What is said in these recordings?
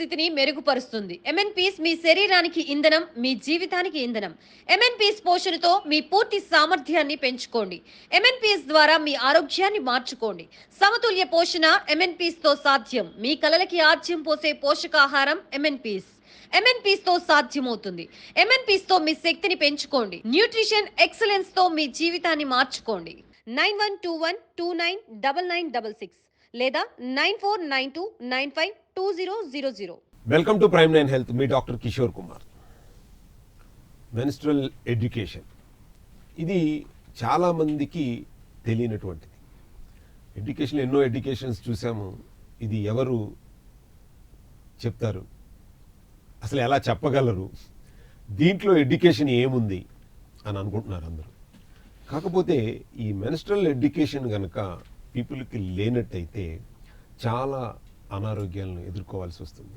స్థితిని మెరుగుపరుస్తుంది. ఎంఎన్పీస్ మీ శరీరానికి ఇంధనం మీ జీవితానికి ఇంధనం. ఎంఎన్పీస్ పోషణతో మీ పూర్తి సామర్థ్యాన్ని పెంచుకోండి. ఎంఎన్పీఎస్ ద్వారా మీ ఆరోగ్యాన్ని మార్చుకోండి. సమతుల్య పోషణ ఎంఎన్పీస్తో సాధ్యం. మీ కలలకి ఆజ్యం పోసే పోషకాహారం ఎంఎన్పీస్ ఎంఎన్పీస్తో సాధ్యమవుతుంది. ఎంఎన్పీస్తో మీ శక్తిని పెంచుకోండి. న్యూట్రిషన్ ఎక్సలెన్స్తో మీ జీవితాన్ని మార్చుకోండి. Nine one two one two nine double nine double six. లేదా nine four nine two nine five two zero zero zero. Welcome to prime nine health me doctor Kishore Kumar menstrual education ఇది చాలామందికి తెలియనటువంటిది. Education ఎన్నో educations చూసాము. ఇది ఎవరు చెప్తారు? అసలు ఎలా చెప్పగలరు? దీంట్లో ఎడ్యుకేషన్ ఏముంది? అని అనుకుంటున్నారు అందరూ. కాకపోతే ఈ మెన్స్ట్రల్ ఎడ్యుకేషన్ కనుక పీపుల్కి లేనట్టయితే చాలా అనారోగ్యాలను ఎదుర్కోవాల్సి వస్తుంది.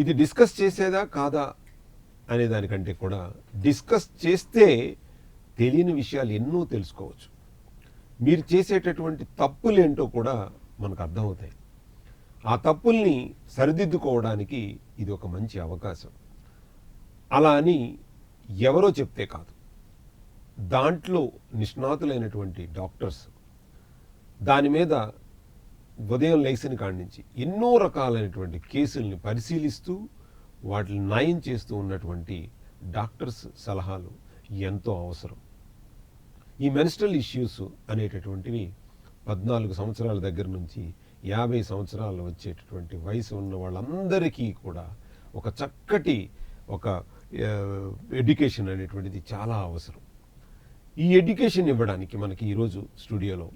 ఇది డిస్కస్ చేసేదా కాదా అనే దానికంటే కూడా డిస్కస్ చేస్తే తెలియని విషయాలు ఎన్నో తెలుసుకోవచ్చు. మీరు చేసేటటువంటి తప్పులేంటో కూడా మనకు అర్థమవుతాయి. ఆ తప్పుల్ని సరిదిద్దుకోవడానికి ఇది ఒక మంచి అవకాశం. అలా అని ఎవరో చెప్తే కాదు. దాంట్లో నిష్ణాతులైనటువంటి డాక్టర్స్ దాని మీద ఉదయం లేచిన కాడి నుంచి ఎన్నో రకాలైనటువంటి కేసుల్ని పరిశీలిస్తూ వాటిని నయం చేస్తూ ఉన్నటువంటి డాక్టర్స్ సలహాలు ఎంతో అవసరం. ఈ మెన్స్ట్రల్ ఇష్యూస్ అనేటటువంటివి పద్నాలుగు సంవత్సరాల దగ్గర నుంచి యాభై సంవత్సరాలు వచ్చేటటువంటి వయసు ఉన్న వాళ్ళందరికీ కూడా ఒక చక్కటి ఒక ఎడ్యుకేషన్ అనేటువంటిది చాలా అవసరం. ఈ ఎడ్యుకేషన్ ఇవ్వడానికి మనకి ఈరోజు స్టూడియోలో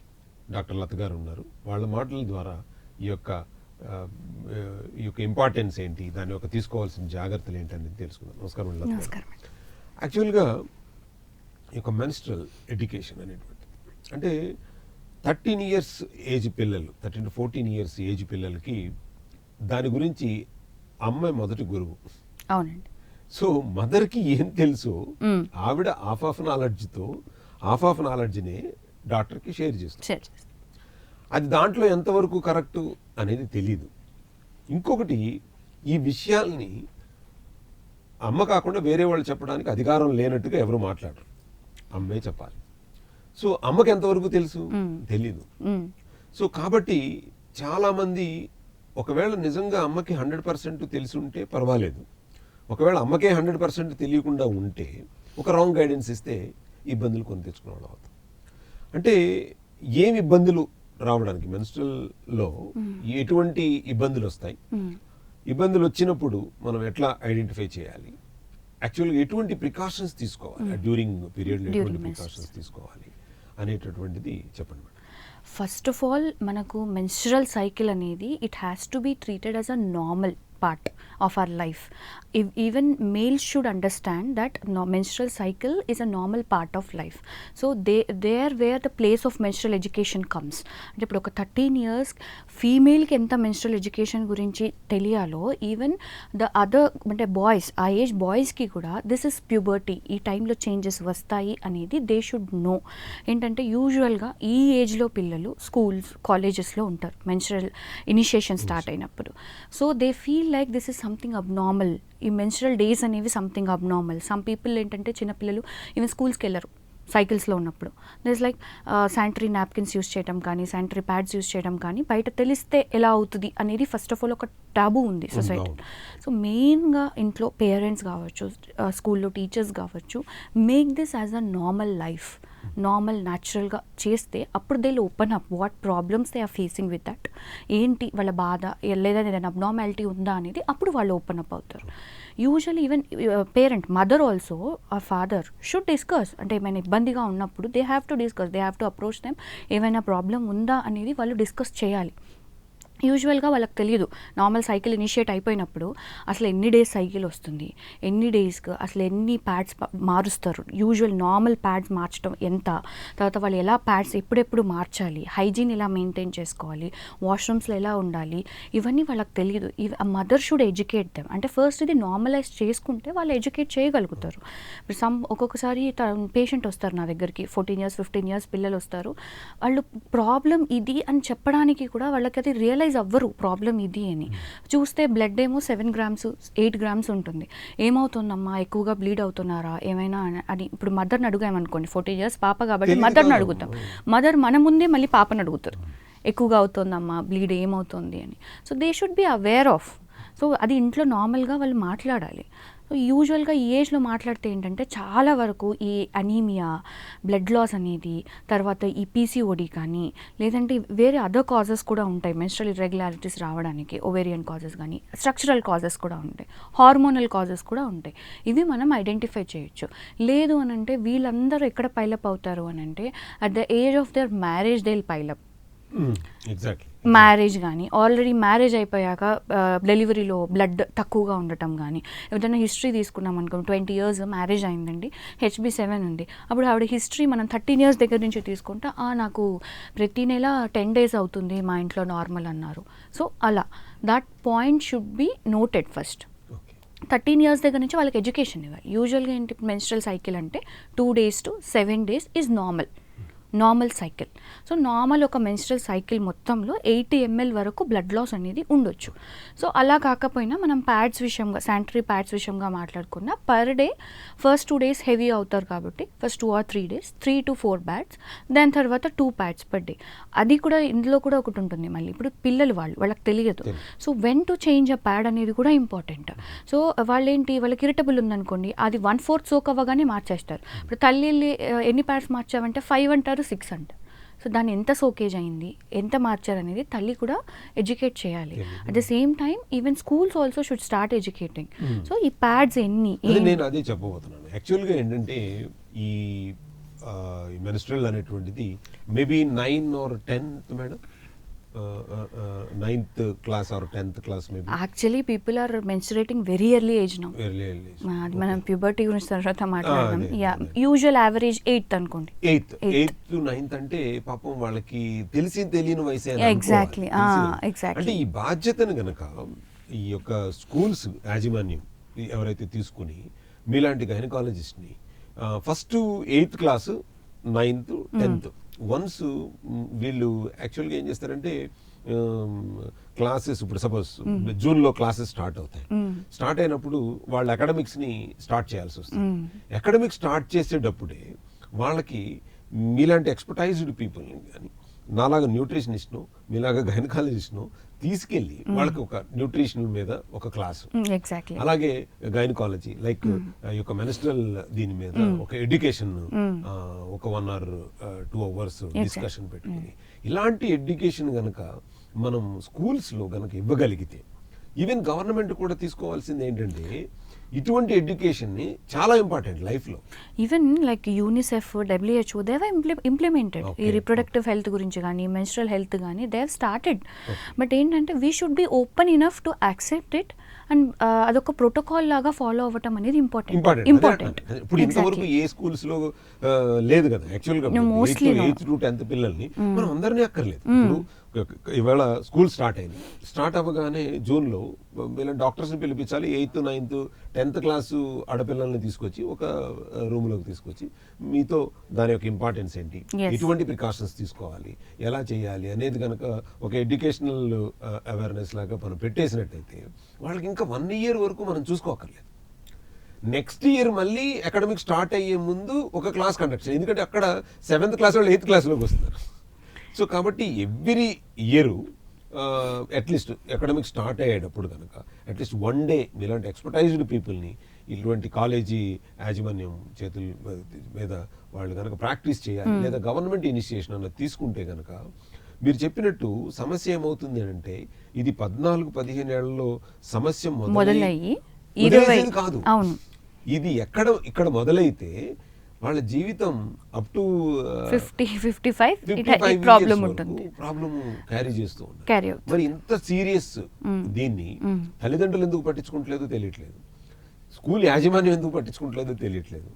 డాక్టర్ లత గారు ఉన్నారు. వాళ్ళ మాటల ద్వారా ఈ యొక్క ఈ యొక్క ఇంపార్టెన్స్ ఏంటి దాని యొక్క తీసుకోవాల్సిన జాగ్రత్తలు ఏంటి అనేది తెలుసుకుందాం. నమస్కారం యాక్చువల్గా ఈ యొక్క మెన్స్ట్రల్ ఎడ్యుకేషన్ అనేటువంటి అంటే థర్టీన్ ఇయర్స్ ఏజ్ పిల్లలు thirteen to fourteen years age పిల్లలకి దాని గురించి అమ్మాయి మొదటి గురువు. అవునండి. సో మదర్కి ఏం తెలుసు. ఆవిడ హాఫ్ ఆఫ్ నాలెడ్జ్తో హాఫ్ ఆఫ్ నాలెడ్జ్ని డాక్టర్కి షేర్ చేస్తాను అది దాంట్లో ఎంతవరకు కరెక్టు అనేది తెలీదు. ఇంకొకటి ఈ విషయాల్ని అమ్మ కాకుండా వేరే వాళ్ళు చెప్పడానికి అధికారం లేనట్టుగా ఎవరు మాట్లాడరు. అమ్మే చెప్పాలి. సో అమ్మకి ఎంతవరకు తెలుసు. తెలీదు. సో కాబట్టి చాలామంది ఒకవేళ నిజంగా అమ్మకి హండ్రెడ్ పర్సెంట్ తెలిసి ఉంటే పర్వాలేదు. ఒకవేళ అమ్మకే హండ్రెడ్ పర్సెంట్ తెలియకుండా ఉంటే ఒక రాంగ్ గైడెన్స్ ఇస్తే ఇబ్బందులు కొని తెచ్చుకునే అవుతాం అంటే ఏం ఇబ్బందులు రావడానికి మెన్స్ట్రల్లో ఎటువంటి ఇబ్బందులు వస్తాయి. ఇబ్బందులు వచ్చినప్పుడు మనం ఎట్లా ఐడెంటిఫై చేయాలి? యాక్చువల్గా ఎటువంటి ప్రికాషన్స్ తీసుకోవాలి? డ్యూరింగ్ పీరియడ్లో During ఎటువంటి. ప్రికాషన్స్ తీసుకోవాలి అనేటటువంటిది చెప్పండి మేడం. ఫస్ట్ ఆఫ్ ఆల్ మనకు మెన్స్ట్రల్ సైకిల్ అనేది it has to be treated as a normal part of our life even males should understand that menstrual cycle is a normal part of life so they there where the place of menstrual education comes అంటే ఇప్పుడు ఒక thirteen years ఫీమేల్కి ఎంత menstrual education గురించి తెలియాలో even the other అంటే boys ఆ age బాయ్స్కి కూడా దిస్ ఇస్ ప్యూబర్టీ ఈ టైంలో చేంజెస్ వస్తాయి అనేది దే షుడ్ నో ఏంటంటే యూజువల్గా ఈ ఏజ్లో పిల్లలు స్కూల్స్ కాలేజెస్లో ఉంటారు. మెన్స్ట్రల్ ఇనిషియేషన్ స్టార్ట్ అయినప్పుడు. So they feel like this is something abnormal ఈ మెన్స్ట్రల్ డేస్ అనేవి సంథింగ్ అబ్నార్మల్ సమ్ పీపుల్ ఏంటంటే చిన్నపిల్లలు ఈవెన్ స్కూల్స్కి వెళ్ళరు సైకిల్స్లో ఉన్నప్పుడు. This like sanitary napkins use చేయడం కానీ శానిటరీ ప్యాడ్స్ యూస్ చేయడం కానీ బయట తెలిస్తే ఎలా అవుతుంది అనేది ఫస్ట్ ఆఫ్ ఆల్ ఒక టాబు ఉంది సొసైటీ. సో మెయిన్గా ఇంట్లో పేరెంట్స్ కావచ్చు స్కూల్లో టీచర్స్ కావచ్చు make this as a normal life normal న్యాచురల్గా చేస్తే అప్పుడు they open up what problems they are facing with that ఏంటి వాళ్ళ బాధ? లేదా ఏదైనా అబ్నార్మాలిటీ ఉందా అనేది అప్పుడు వాళ్ళు ఓపెన్ అప్ అవుతారు. Usually even parent mother also ఆ ఫాదర్ షుడ్ డిస్కస్ అంటే ఏమైనా ఇబ్బందిగా ఉన్నప్పుడు they have to discuss they have to approach them ఏమైనా ప్రాబ్లం ఉందా అనేది వాళ్ళు డిస్కస్ చేయాలి. యూజువల్గా వాళ్ళకి తెలియదు నార్మల్ సైకిల్ ఇనిషియేట్ అయిపోయినప్పుడు అసలు ఎన్ని డేస్ సైకిల్ వస్తుంది? ఎన్ని డేస్కి అసలు ఎన్ని ప్యాడ్స్ మారుస్తారు? యూజువల్ నార్మల్ ప్యాడ్స్ మార్చడం ఎంత? తర్వాత వాళ్ళు ఎలా ప్యాడ్స్ ఎప్పుడెప్పుడు మార్చాలి? హైజీన్ ఎలా మెయింటైన్ చేసుకోవాలి? వాష్రూమ్స్లో ఎలా ఉండాలి? ఇవన్నీ వాళ్ళకి తెలియదు ఇవి ఆ మదర్ షుడ్ ఎడ్యుకేట్ దెమ్. అంటే ఫస్ట్ ఇది నార్మలైజ్ చేసుకుంటే వాళ్ళు ఎడ్యుకేట్ చేయగలుగుతారు. ఇప్పుడు సమ్ ఒక్కొక్కసారి పేషెంట్ వస్తారు నా దగ్గరికి. ఫోర్టీన్ ఇయర్స్ ఫిఫ్టీన్ ఇయర్స్ పిల్లలు వస్తారు. వాళ్ళు ప్రాబ్లం ఇది అని చెప్పడానికి కూడా వాళ్ళకి అది రియలైజ్ రియలైజ్ అవ్వరు ప్రాబ్లం ఇది అని. చూస్తే బ్లడ్ ఏమో సెవెన్ గ్రామ్స్ ఎయిట్ గ్రామ్స్ ఉంటుంది. ఏమవుతుందమ్మా? ఎక్కువగా బ్లీడ్ అవుతున్నారా? ఏమైనా అని- ఇప్పుడు మదర్ని అడుగామనుకోండి ఫోర్టీ ఇయర్స్ పాప కాబట్టి మదర్ని. అడుగుతాం. మదర్ మన ముందే మళ్ళీ పాపని అడుగుతారు. ఎక్కువగా అవుతుందమ్మా? బ్లీడ్ ఏమవుతుంది అని. So they should be aware of so అది ఇంట్లో నార్మల్గా వాళ్ళు మాట్లాడాలి. సో యూజువల్గా ఈ ఏజ్లో మాట్లాడితే ఏంటంటే చాలా వరకు ఈ అనీమియా బ్లడ్ లాస్ అనేది తర్వాత ఈ పీసీఓడి కానీ లేదంటే వేరే అదర్ కాజెస్ కూడా ఉంటాయి. మెన్స్ట్రల్ ఇర్రెగ్యులారిటీస్ రావడానికి ఓవేరియన్ కాజెస్ కానీ స్ట్రక్చరల్ కాజెస్ కూడా ఉంటాయి. హార్మోనల్ కాజెస్ కూడా ఉంటాయి. ఇవి మనం ఐడెంటిఫై చేయొచ్చు. లేదు అని అంటే వీళ్ళందరూ ఎక్కడ పైలప్ అవుతారు అని అంటే at the age of their marriage they pile up exactly marriage కానీ ఆల్రెడీ మ్యారేజ్ అయిపోయాక డెలివరీలో బ్లడ్ తక్కువగా ఉండటం కానీ ఏదైనా హిస్టరీ తీసుకున్నాం అనుకో ట్వంటీ ఇయర్స్ మ్యారేజ్ అయిందండి హెచ్బి సెవెన్ ఉంది. అప్పుడు ఆవిడ హిస్టరీ మనం థర్టీన్ ఇయర్స్ దగ్గర నుంచి తీసుకుంటే "ఆ, నాకు ప్రతి నెల టెన్ డేస్ అవుతుంది మా ఇంట్లో నార్మల్ అన్నారు. సో అలా. That point should be noted first thirteen years దగ్గర నుంచి వాళ్ళకి ఎడ్యుకేషన్ ఇవ్వాలి. యూజువల్గా ఏంటి మెన్స్ట్రల్ సైకిల్ అంటే two days to seven days is normal normal cycle so normal ఒక మెన్స్ట్రల్ సైకిల్ మొత్తంలో ఎయిటీ ఎంఎల్ వరకు బ్లడ్ లాస్ అనేది ఉండొచ్చు. సో అలా కాకపోయినా మనం ప్యాడ్స్ విషయంగా శానిటరీ ప్యాడ్స్ విషయంగా మాట్లాడుకున్న per day first two days heavy అవుతారు కాబట్టి first two or three days three to four pads దాని తర్వాత టూ ప్యాడ్స్ పర్ డే అది కూడా ఇందులో కూడా ఒకటి ఉంటుంది మళ్ళీ. ఇప్పుడు పిల్లలు వాళ్ళు వాళ్ళకి తెలియదు. So when to change a pad అనేది కూడా ఇంపార్టెంట్ సో వాళ్ళేంటి వాళ్ళకి ఇరిటబుల్ ఉందనుకోండి అది వన్ ఫోర్త్ సోక్ అవ్వగానే మార్చేస్తారు. ఇప్పుడు తల్లి ఎన్ని ప్యాడ్స్ మార్చావంటే ఫైవ్ అంటారు. సిక్స్ అంటారు సో దాన్ని ఎంత సోకేజ్ అయింది ఎంత మార్చారు అనేది తల్లి కూడా ఎడ్యుకేట్ చేయాలి. At the same time even schools also should start educating. So ఈ ప్యాడ్స్ ఎన్ని నేను అదే చెప్పబోతున్నాను. యాక్చువల్గా ఏంటంటే ఈ మెనిస్ట్రల్ అనేటువంటిది maybe nine or tenth madam ninth class or tenth class maybe actually people are menstruating very early age no అది మనం ప్యూబర్టీ గురించి తర్వాత మాట్లాడదాం. అదే, యా. యూజువల్ యావరేజ్ ఎయిత్ అనుకోండి. ఎయిత్. ఎయిత్ టు నైన్త్ అంటే పాపం వాళ్ళకి తెలిసి తెలియని వయసే తెలిసి- exactly. అంటే ఈ బాధ్యతను గనక ఈ యొక్క స్కూల్స్ యాజమాన్యం ఎవరైతే తీసుకుని మీలాంటి గైనకాలజిస్ట్ని first eighth class ninth tenth once వీళ్ళు యాక్చువల్గా ఏం చేస్తారంటే క్లాసెస్ ఇప్పుడు సపోజ్ జూన్లో క్లాసెస్ స్టార్ట్ అవుతాయి. స్టార్ట్ అయినప్పుడు వాళ్ళ అకాడమిక్స్ని స్టార్ట్ చేయాల్సి వస్తుంది Mm. అకాడమిక్ స్టార్ట్ చేసేటప్పుడే వాళ్ళకి మీలాంటి ఎక్స్పర్టైజ్డ్ పీపుల్ని కానీ నాలాగా న్యూట్రిషనిస్ట్ను మీలాగా గైనకాలజిస్ట్ను తీసుకెళ్ళి వాళ్ళకి ఒక న్యూట్రిషన్ మీద ఒక క్లాసు. అలాగే గైనకాలజీ లైక్ యొక్క మెనిస్ట్రల్ దీని మీద ఒక ఎడ్యుకేషన్ ఒక one hour two hours discussion పెట్టుకుని. ఇలాంటి ఎడ్యుకేషన్ గనక మనం స్కూల్స్లో గనక ఇవ్వగలిగితే ఈవెన్ గవర్నమెంట్ కూడా తీసుకోవాల్సింది ఏంటంటే ఇటువంటి ఎడ్యుకేషన్ని చాలా ఇంపార్టెంట్ లైఫ్లో. Even like UNICEF WHO they've implemented ఈ రిప్రొడక్టివ్ హెల్త్ గురించి కానీ మెన్స్ట్రల్ హెల్త్ కానీ దేవ్ స్టార్టెడ్ బట్ ఏంటంటే we should be open enough to accept it and అదొక ప్రోటోకాల్ లాగా ఫాలో అవ్వటం అనేది ఇంపార్టెంట్ ఇంపార్టెంట్ ఇప్పుడు ఇంతవరకు ఏ స్కూల్స్లో ఆ, లేదు కదా యాక్చువల్గా no. ఎయిత్ టు టెన్త్ పిల్లల్ని మనం అందరినీ అక్కర్లేదు. ఒక- ఇవాళ స్కూల్ స్టార్ట్ అయింది. స్టార్ట్ అవ్వగానే జూన్లో వీళ్ళ డాక్టర్స్ని పిలిపించాలి ఎయిత్ నైన్త్ టెన్త్ క్లాసు ఆడపిల్లల్ని తీసుకొచ్చి ఒక రూమ్లోకి తీసుకొచ్చి మీతో దాని యొక్క ఇంపార్టెన్స్ ఏంటి. ఎటువంటి ప్రికాషన్స్ తీసుకోవాలి? ఎలా చేయాలి? అనేది కనుక ఒక ఎడ్యుకేషనల్ అవేర్నెస్ లాగా మనం పెట్టేసినట్టయితే వాళ్ళకి ఇంకా వన్ ఇయర్ వరకు మనం చూసుకోకర్లేదు. నెక్స్ట్ ఇయర్ మళ్ళీ అకాడమిక్ స్టార్ట్ అయ్యే ముందు ఒక క్లాస్ కండక్ట్ చేయాలి. ఎందుకంటే అక్కడ సెవెంత్ క్లాస్ వాళ్ళు ఎయిత్ క్లాస్లోకి వస్తున్నారు. సో కాబట్టి every year at least academic start అయ్యేటప్పుడు కనుక అట్లీస్ట్ వన్ డే మీలాంటి ఎక్స్పర్టైజ్డ్ పీపుల్ని ఇటువంటి కాలేజీ యాజమాన్యం చేతుల మీద వాళ్ళు కనుక ప్రాక్టీస్ చేయాలి లేదా గవర్నమెంట్ ఇనిషియేషన్ అన్నది తీసుకుంటే కనుక మీరు చెప్పినట్టు సమస్య ఏమవుతుంది అంటే ఇది పద్నాలుగు పదిహేను ఏళ్ళలో సమస్య మొదలయ్యి కాదు. ఇది ఎక్కడ ఇక్కడ మొదలైతే వాళ్ళ జీవితం up to fifty fifty five problem ఉంటుంది క్యారీ చేస్తూ అవుతుంది. మరి ఇంత సీరియస్. దీన్ని. తల్లిదండ్రులు ఎందుకు పట్టించుకుంటలేదో తెలియట్లేదు స్కూల్ యాజమాన్యం ఎందుకు పట్టించుకుంటలేదో తెలియట్లేదు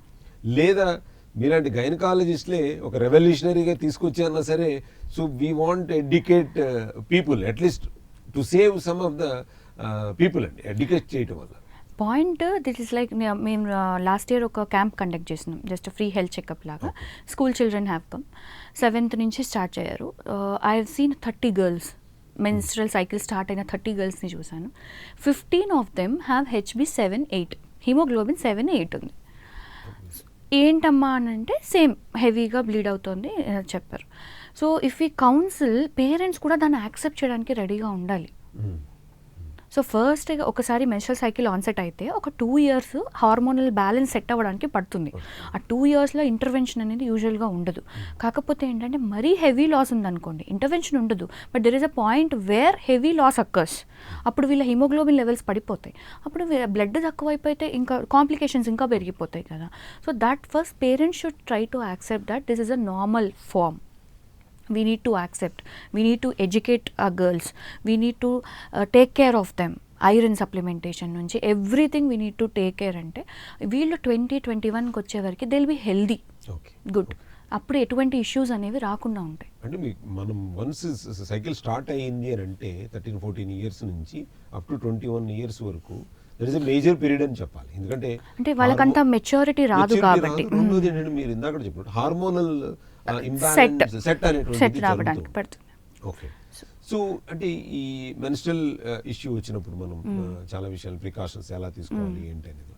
లేదా మీలాంటి గైనకాలజిస్ట్లే ఒక రెవల్యూషనరీగా తీసుకొచ్చి అన్నా సరే so we want educate people at least to save some of the people అండి ఎడ్యుకేట్ చేయటం వల్ల పాయింట్ దిట్ ఇస్ లైక్ మేము లాస్ట్ ఇయర్ ఒక క్యాంప్ కండక్ట్ చేసినాం. జస్ట్ ఫ్రీ హెల్త్ చెకప్ లాగా. School children have come seventh నుంచి start అయ్యారు I have seen thirty girls menstrual cycle start అయిన థర్టీ గర్ల్స్ని చూశాను. Fifteen of them have HB seven eight haemoglobin seven eight ఉంది. ఏంటమ్మా అని అంటే సేమ్ హెవీగా బ్లీడ్ అవుతుంది చెప్పారు. సో ఇఫ్ ఈ కౌన్సిల్ పేరెంట్స్ కూడా దాన్ని యాక్సెప్ట్ చేయడానికి రెడీగా ఉండాలి. మ్మ్. సో ఫస్ట్ ఒకసారి మెన్స్ట్రల్ సైకిల్ ఆన్సెట్ అయితే ఒక two years hormonal balance set అవ్వడానికి పడుతుంది. ఆ టూ ఇయర్స్లో ఇంటర్వెన్షన్ అనేది యూజువల్గా ఉండదు. కాకపోతే ఏంటంటే మరీ హెవీ లాస్ ఉందనుకోండి ఇంటర్వెన్షన్ ఉండదు. But there is a point where heavy loss occurs అప్పుడు వీళ్ళ హిమోగ్లోబిన్ లెవెల్స్ పడిపోతాయి. అప్పుడు బ్లడ్ తక్కువైపోతే ఇంకా కాంప్లికేషన్స్ ఇంకా పెరిగిపోతాయి కదా. So that first parents should try to accept that this is a normal form we need to accept. We need to educate our girls. We need to uh, take care of them. Iron supplementation నుంచి everything we need to take care అంటే వీళ్ళు twenty twenty వన్కి వచ్చేవరకు Dil be healthy good అప్పుడు ఎటువంటి issues అనేవి రాకుండా ఉంటాయి. అంటే మనం వన్స్ సైకిల్ స్టార్ట్ అయ్యింది అని అంటే థర్టీన్ ఫోర్టీన్ ఇయర్స్ నుంచి up to twenty one years వరకు ఇస్ మేజర్ పీరియడ్ అని చెప్పాలి. ఎందుకంటే అంటే వాళ్ళకంత మెచ్యూరిటీ రాదు maturity కాబట్టి. మీరు ఇందాక చెప్పినట్టు హార్మోనల్ సెట్ సెట్ రావడానికి పడుతుంది. ఓకే. సో అంటే ఈ మెన్స్ట్రల్ ఇష్యూ వచ్చినప్పుడు మనం ఆ, చాలా విషయాలు ప్రికాషన్స్ ఎలా తీసుకోవాలి ఏంటి అనేది.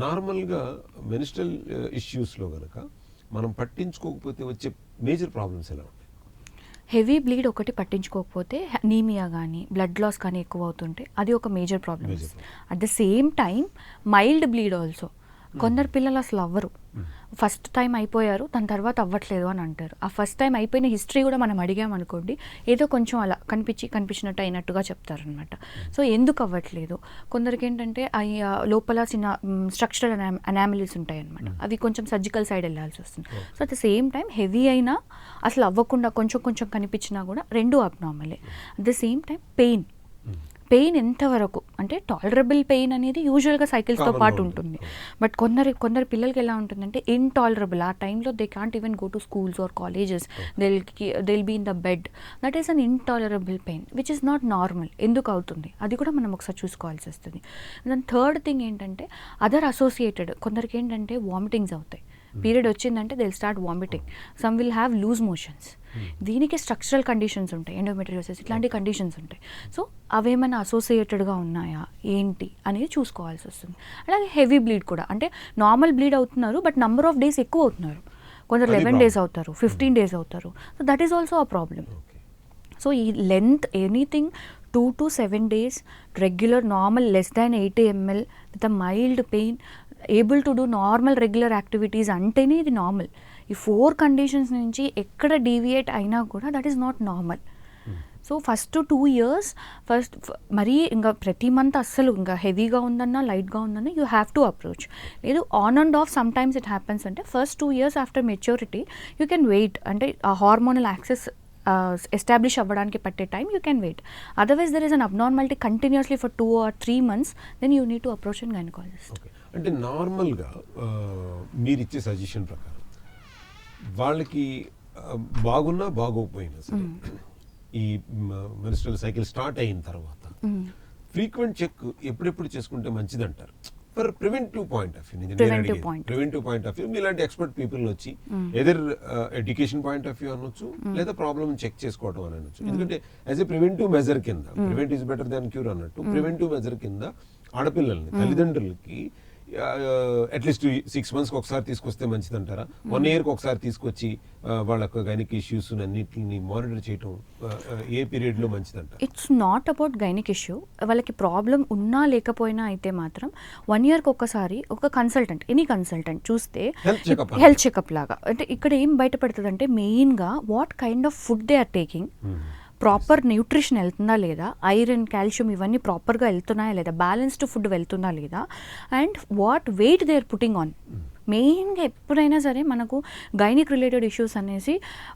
నార్మల్గా మెన్స్ట్రల్ ఇష్యూస్లో గనక మనం పట్టించుకోకపోతే వచ్చే మేజర్ ప్రాబ్లమ్స్ ఎలా ఉంటాయి? హెవీ బ్లీడ్ ఒకటి పట్టించుకోకపోతే నీమియా కానీ బ్లడ్ లాస్ కానీ ఎక్కువ అవుతుంటే అది ఒక major problem Major at the same time mild bleed also కొందరు పిల్లలు అసలు అవ్వరు. ఫస్ట్ టైం అయిపోయారు దాని తర్వాత అవ్వట్లేదు అని అంటారు. ఆ ఫస్ట్ టైం అయిపోయిన హిస్టరీ కూడా మనం అడిగామనుకోండి ఏదో కొంచెం అలా కనిపించి కనిపించినట్టు అయినట్టుగా చెప్తారనమాట సో ఎందుకు అవ్వట్లేదు? కొందరికి ఏంటంటే అవి లోపల చిన్న స్ట్రక్చరల్ అనామిలీస్ ఉంటాయి అనమాట అవి కొంచెం సర్జికల్ సైడ్ వెళ్ళాల్సి వస్తుంది. So at the same time heavy అయినా అసలు అవ్వకుండా కొంచెం కొంచెం కనిపించినా కూడా రెండు అబ్నార్మలే at the same time pain pain ఎంతవరకు? అంటే టాలరబుల్ పెయిన్ అనేది యూజువల్గా సైకిల్స్తో పాటు ఉంటుంది. బట్ కొందరు కొందరు పిల్లలకి ఎలా ఉంటుందంటే ఇంటాలరబుల్ ఆ టైంలో they can't even go to schools or colleges they'll they'll be in the bed that is an intolerable pain which is not normal ఎందుకు అవుతుంది? అది కూడా మనం ఒకసారి చూసుకోవాల్సి వస్తుంది. దాని థర్డ్ థింగ్ ఏంటంటే అదర్ అసోసియేటెడ్ కొందరికి ఏంటంటే వామిటింగ్స్ అవుతాయి. పీరియడ్ వచ్చిందంటే they'll start vomiting some will have loose motions దీనికి స్ట్రక్చరల్ కండిషన్స్ ఉంటాయి ఎండోమెట్రియోసిస్ ఇట్లాంటి కండిషన్స్ ఉంటాయి. సో అవేమైనా అసోసియేటెడ్గా ఉన్నాయా ఏంటి అనేది చూసుకోవాల్సి వస్తుంది. అలాగే హెవీ బ్లీడ్ కూడా అంటే నార్మల్ బ్లీడ్ అవుతున్నారు బట్ నంబర్ ఆఫ్ డేస్ ఎక్కువ అవుతున్నారు. కొందరు లెవెన్. డేస్ అవుతారు ఫిఫ్టీన్ డేస్ అవుతారు. So that is also a problem so ఈ length anything two to seven days regular normal less than eighty ML with a mild pain able to do normal regular activities అంటేనే ఇది normal ఈ four conditions నుంచి ఎక్కడ deviate అయినా కూడా that is not normal so first two years first మరీ ఇంకా ప్రతి మంత్ అస్సలు ఇంకా హెవీగా ఉందన్నా లైట్గా ఉందన్నా యూ హ్యావ్ టు అప్రోచ్ లేదు on and off some times it happens అంటే first two years after maturity you can wait అంటే ఆ హార్మోనల్ యాక్సెస్ ఎస్టాబ్లిష్ అవ్వడానికి పట్టే time you can wait otherwise there is an abnormality continuously for two or three months then you need to approach and gynaecologist అంటే నార్మల్గా మీరు ఇచ్చే suggestion ప్రకారం వాళ్ళకి బాగున్నా బాగోకపోయినా సరే ఈ మెన్స్ట్రల్ సైకిల్ స్టార్ట్ అయిన తర్వాత ఫ్రీక్వెంట్ చెక్ ఎప్పుడెప్పుడు చేసుకుంటే మంచిది అంటారు for preventive point of view. Preventive point. Of view మీలాంటి ఎక్స్పర్ట్ పీపుల్ వచ్చి either education point of view అనొచ్చు లేదా ప్రాబ్లమ్ చెక్ చేసుకోవడం అని అనొచ్చు. ఎందుకంటే యాజ్ ఎ ప్రివెంటివ్ మెజర్ కింద prevent is better than cure అన్నట్టు ప్రివెంటివ్ మెజర్ కింద ఆడపిల్లల్ని తల్లిదండ్రులకి అట్లీస్ట్ సిక్స్ మంత్స్కి ఒకసారి తీసుకొస్తే మంచిది అంటారా వన్ ఇయర్కి ఒకసారి తీసుకొచ్చి వాళ్ళకు గైనిక్ ఇష్యూస్ అన్నిటిని మానిటర్ చేయటం ఏ పీరియడ్లో మంచిది అంటారు it's not about gynaec issue వాళ్ళకి ప్రాబ్లం ఉన్నా లేకపోయినా అయితే మాత్రం వన్ ఇయర్కి ఒక్కసారి ఒక కన్సల్టెంట్ ఎనీ కన్సల్టెంట్ చూస్తే హెల్త్ చెకప్ లాగా. అంటే ఇక్కడ ఏం బయటపడుతుంది అంటే మెయిన్గా what kind of food they are taking proper nutrition వెళ్తుందా లేదా? ఐరన్ కాల్షియం ఇవన్నీ ప్రాపర్గా వెళ్తున్నాయా లేదా? బ్యాలెన్స్డ్ ఫుడ్ వెళ్తుందా లేదా? And what weight they are putting on? మెయిన్గా ఎప్పుడైనా సరే మనకు గైనిక్ రిలేటెడ్ ఇష్యూస్ అనేసి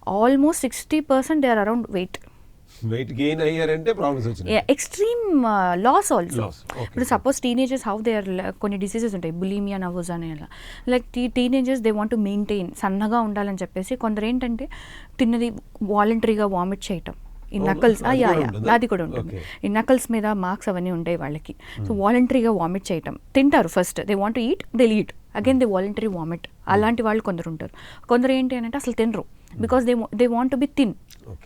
almost sixty percent they are around weight. Weight gain అయ్యారంటే ప్రాబ్లమ్స్ వచ్చినాయి. Extreme loss also. ఇప్పుడు suppose teenagers how they are కొన్ని డిసీజెస్ ఉంటాయి. బులీమియా నవోజ్ అని అలా. Like tea teenagers they want to maintain సన్నగా ఉండాలని చెప్పేసి కొందరు ఏంటంటే తిన్నది వాలంటరీగా వామిట్ చేయటం. ఈ? Knuckles yeah? అది కూడా ఉంటుంది. ఈ నకల్స్ మీద మార్క్స్ అవన్నీ ఉంటాయి వాళ్ళకి. సో వాలంటరీగా వామిట్ చేయటం. తింటారు first they want eat they eat again they voluntary vomit అలాంటి వాళ్ళు కొందరు ఉంటారు. కొందరు ఏంటి అని అంటే అసలు తినరు. Because they they want to be thin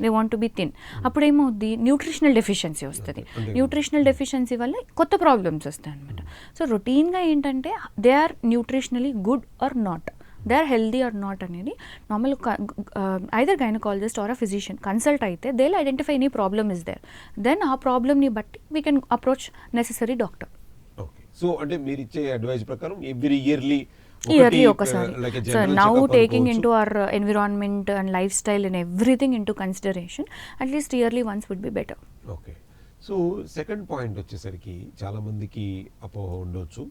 they want to be thin అప్పుడు ఏమవుద్ది న్యూట్రిషనల్ డెఫిషియన్సీ వస్తుంది. న్యూట్రిషనల్ డెఫిషియన్సీ వల్ల కొత్త ప్రాబ్లమ్స్ వస్తాయి అనమాట సో రొటీన్గా ఏంటంటే they are nutritionally good or not they are healthy or not అనేది normal either gynaecologist or a physician consult అయితే they identify any problem is there then ఆ ప్రాబ్లమ్ని బట్టి we can approach necessary doctor so అంటే మీరు ఇచ్చే advice ప్రకారం every yearly yearly ఒకసారి. So now taking in to our environment and life style and everything in to consideration at least yearly once would be better okay so second point వచ్చేసరికి చాలా మందికి అపోహ ఉండొచ్చు.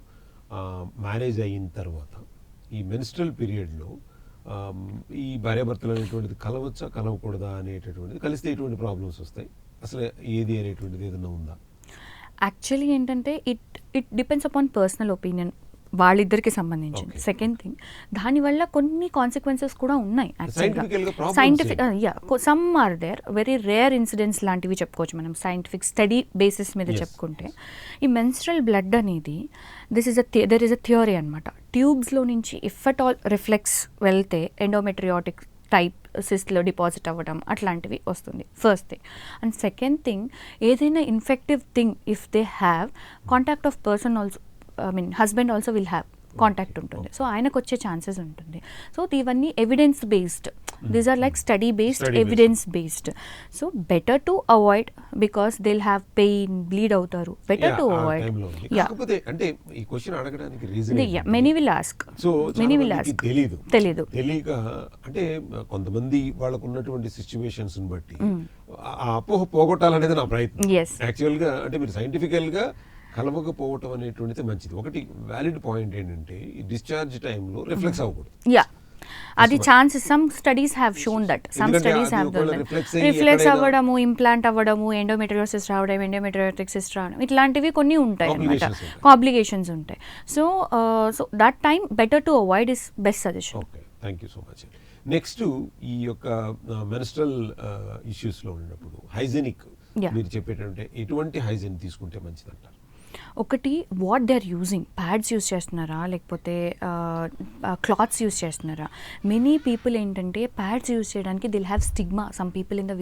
మ్యారేజ్ అయిన తర్వాత. ఈ మెన్స్ట్రల్ పీరియడ్లో ఈ భార్యాభర్తలు అనేటువంటిది కలవచ్చా కలవకూడదా అనేటటువంటిది కలిస్తే ఎటువంటి ప్రాబ్లమ్స్ వస్తాయి? అసలు ఏది అనేటువంటిది ఏదైనా ఉందా? యాక్చువల్లీ ఏంటంటే it it depends upon personal opinion వాళ్ళిద్దరికి సంబంధించింది. సెకండ్ థింగ్ దానివల్ల కొన్ని కాన్సిక్వెన్సెస్ కూడా ఉన్నాయి Scientifical గా. Problems scientific? Yeah some are there very rare incidents లాంటివి చెప్పుకోవచ్చు మనం. సైంటిఫిక్ స్టడీ బేసిస్ మీద చెప్పుకుంటే. ఈ మెన్స్ట్రల్ బ్లడ్ అనేది this is a there is a theory అనమాట ట్యూబ్స్లో నుంచి ఇఫ్ అట్ ఆల్ రిఫ్లెక్స్ వెళ్తే ఎండోమెట్రియాటిక్ టైప్ సిస్ట్లో డిపాజిట్ అవ్వడం అట్లాంటివి వస్తుంది. First thing and second thing ఏదైనా infective thing if they have contact of person also I mean husband also will have contact ఉంటుంది. సో ఆయనకు వచ్చే ఛాన్సెస్ ఉంటుంది. సో ఇవన్నీ evidence based these are like study based Study based. Evidence based so better to avoid because they have pain bleed అవుతారు Yeah, ఉంది. Yeah కాకపోతే అంటే ఈ క్వశ్చన్ అడగడానికి reason many will ask so many will ask తెలియదు తెలీదు. తెలియక అంటే కొంతమంది వాళ్ళకు ఉన్నటువంటి సిచ్యువేషన్స్ బట్టి ఆ- అపోహ పోగొట్టాలనేది నా ప్రయత్నం. యాక్చువల్గా అంటే మీరు సైంటిఫికల్గా కలవకపోవటం అనేటువంటిది మంచిది. ఒకటి వ్యాలిడ్ పాయింట్ ఏంటంటే ఈ డిశ్చార్జ్ టైంలో రిఫ్లెక్స్ అవ్వకూడదు. యా అది chances some studies have shown that some studies have reflux అవ్వడము ఇంప్లాంట్ అవ్వడము ఎండోమెట్రియోసిస్ రావడం ఎండోమెట్రియోటిక్ సిస్ట్ రావడం ఇట్లాంటివి కొన్ని ఉంటాయి అనమాట. కాంప్లికేషన్స్ ఉంటాయి. So so that time better to avoid is best suggestion okay thank you so much next ఈ యొక్క మెన్స్ట్రల్ ఇష్యూస్లో ఉన్నప్పుడు హైజెనిక్. మీరు చెప్పేటంటే ఎటువంటి హైజెన్ తీసుకుంటే మంచిదంటారు? ఒకటి what they are using pads use చేస్తున్నారా? లేకపోతే క్లాత్స్ యూస్ చేస్తున్నారా? మెనీ పీపుల్ ఏంటంటే ప్యాడ్స్ యూస్ చేయడానికి they'll have stigma some people in the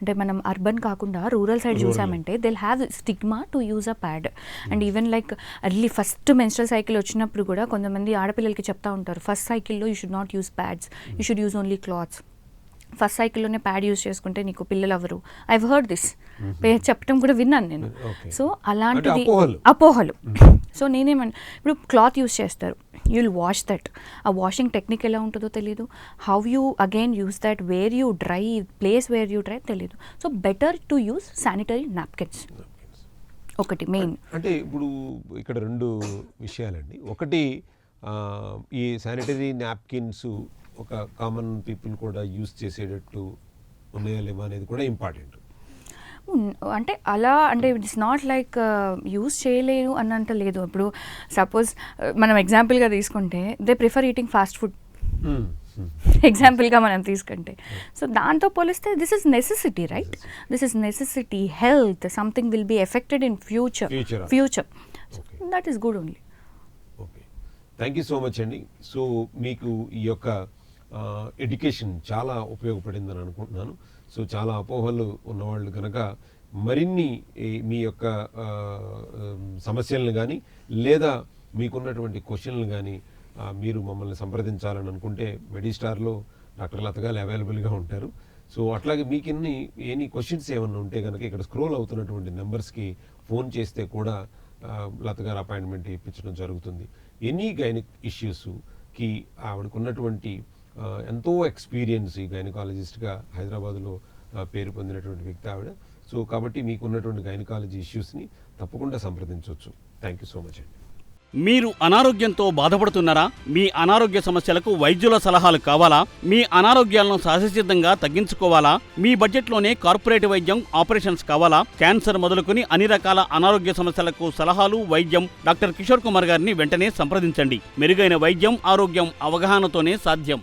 అంటే మనం అర్బన్ కాకుండా రూరల్ సైడ్. చూసామంటే they'll have stigma to use a pad and even like early first menstrual cycle వచ్చినప్పుడు కూడా కొంతమంది ఆడపిల్లలకి చెప్తా ఉంటారు ఫస్ట్ సైకిల్లో you should not use pads you should use only clothes first సైకిల్లోనే pad use చేసుకుంటే నీకు పిల్లలు ఎవరు ఐవ్ హర్డ్ దిస్ చెప్పడం కూడా విన్నాను నేను. సో అలాంటిది అపోహలు. సో నేనేమన్ ఇప్పుడు క్లాత్ యూస్ చేస్తారు. యుల్ వాష్ దట్ ఆ వాషింగ్ టెక్నిక్ ఎలా ఉంటుందో తెలీదు. How you again use that where you dry place where you dry తెలీదు. So better to use sanitary napkins ఒకటి మెయిన్ అంటే ఇప్పుడు ఇక్కడ రెండు విషయాలండి. ఒకటి ఈ శానిటరీ నాప్కిన్స్ ఒక కామన్ పీపుల్ కూడా యూస్ చేసేటట్టు ఉన్నాయా లేవా అనేది కూడా ఇంపార్టెంట్ అంటే అలా అంటే ఇట్స్ నాట్ లైక్ యూస్ చేయలేరు అన్నంత లేదు. ఇప్పుడు సపోజ్ మనం ఎగ్జాంపుల్గా తీసుకుంటే they prefer eating fast food ఎగ్జాంపుల్గా మనం తీసుకుంటే. సో దాంతో పోలిస్తే this is necessity right this is necessity health something will be affected in future. Future. That is good only okay thank you so much అండి so మీకు ఈ యొక్క education చాలా ఉపయోగపడిందని అనుకుంటున్నాను. సో చాలా అపోహలు ఉన్నవాళ్ళు కనుక మరిన్ని మీ యొక్క సమస్యలను కానీ లేదా మీకున్నటువంటి క్వశ్చన్లు కానీ మీరు మమ్మల్ని సంప్రదించాలని అనుకుంటే మెడిస్టార్లో డాక్టర్ లతగాలు అవైలబుల్గా ఉంటారు. సో అట్లాగే మీకు ఎన్ని ఎన్ని క్వశ్చన్స్ ఏమన్నా ఉంటే కనుక ఇక్కడ స్క్రోల్ అవుతున్నటువంటి నెంబర్స్కి ఫోన్ చేస్తే కూడా లతగారు అపాయింట్మెంట్ ఇప్పించడం జరుగుతుంది. ఎనీ గైనిక్ ఇష్యూస్కి ఆవిడకున్నటువంటి ఎంతో ఎక్స్పీరియన్స్ ఈ గైనకాలజిస్ట్గా హైదరాబాద్లో పేరు పొందినటువంటి వ్యక్తి ఆవిడ. సో కాబట్టి మీకు ఉన్నటువంటి గైనకాలజీ ఇష్యూస్ని తప్పకుండా సంప్రదించవచ్చు. థ్యాంక్ యూ సో మచ్ అండి. మీరు అనారోగ్యంతో బాధపడుతున్నారా? మీ అనారోగ్య సమస్యలకు వైద్యుల సలహాలు కావాలా? మీ అనారోగ్యాలను సహజసిద్ధంగా తగ్గించుకోవాలా? మీ బడ్జెట్లోనే కార్పొరేట్ వైద్యం ఆపరేషన్స్ కావాలా? క్యాన్సర్ మొదలుకొని అన్ని రకాల అనారోగ్య సమస్యలకు సలహాలు వైద్యం డాక్టర్ కిషోర్ కుమార్ గారిని వెంటనే సంప్రదించండి. మెరుగైన వైద్యం ఆరోగ్యం అవగాహనతోనే సాధ్యం.